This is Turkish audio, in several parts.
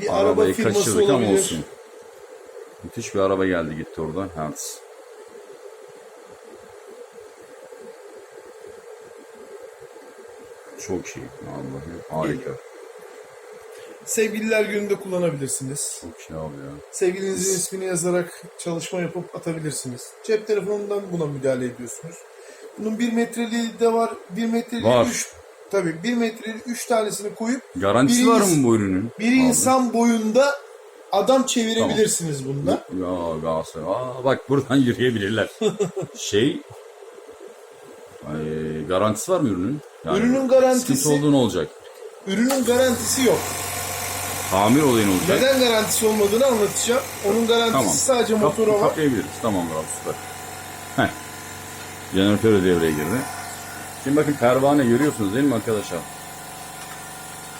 bir araba Arabayı firması kaçırdık olabilir. ama olsun. Müthiş bir araba geldi gitti oradan. Hertz. Çok iyi. Vallahi harika. Sevgililer gününde kullanabilirsiniz. Çok şey abi ya. Sevgilinizin ismini yazarak çalışma yapıp atabilirsiniz. Cep telefonundan buna müdahale ediyorsunuz. Bunun bir metreliği de var. Bir metreliği Var. üç. Tabii bir metreliği üç tanesini koyup Garantisi Bir var ins- mı bu ürünün? bir Abi. insan boyunda adam çevirebilirsiniz bunda. Ya Galatasaray. Aa, bak buradan yürüyebilirler. şey ay, garantisi var mı ürünün? Yani Ürünün garantisi- Sıkıntı olduğu ne olacak? Ürünün garantisi yok. Tamir olayı ne olacak? Neden garantisi olmadığını anlatacağım. Onun garantisi Tamam. sadece Kap- motora var. Kapayabiliriz. Tamam abi süper. Heh. Jeneratör de devreye girdi. Şimdi bakın pervane görüyorsunuz değil mi arkadaşlar?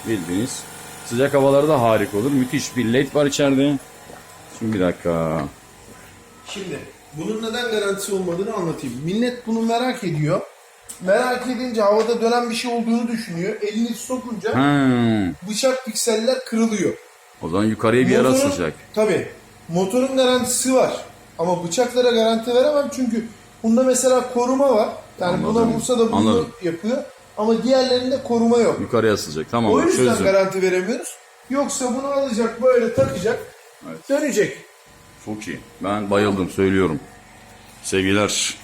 Bildiğiniz. Sıcak havalarda harika olur. Müthiş bir led var içeride. Şimdi bir dakika. Şimdi bunun neden garantisi olmadığını anlatayım. Millet bunu merak ediyor. Merak edince havada dönen bir şey olduğunu düşünüyor. Elini sokunca Hmm. bıçak pikseller kırılıyor. O zaman yukarıya bir yere asılacak. Tabii. Motorun garantisi var. Ama bıçaklara garanti veremem çünkü bunda mesela koruma var. Yani Anladım. buna vursa da bunu Anladım. yapıyor. Ama diğerlerinde koruma yok. Yukarıya asılacak. Tamam. O yüzden çözdüm. garanti veremiyoruz. Yoksa bunu alacak böyle takacak Evet. dönecek. Çok iyi. Ben bayıldım söylüyorum. Sevgiler.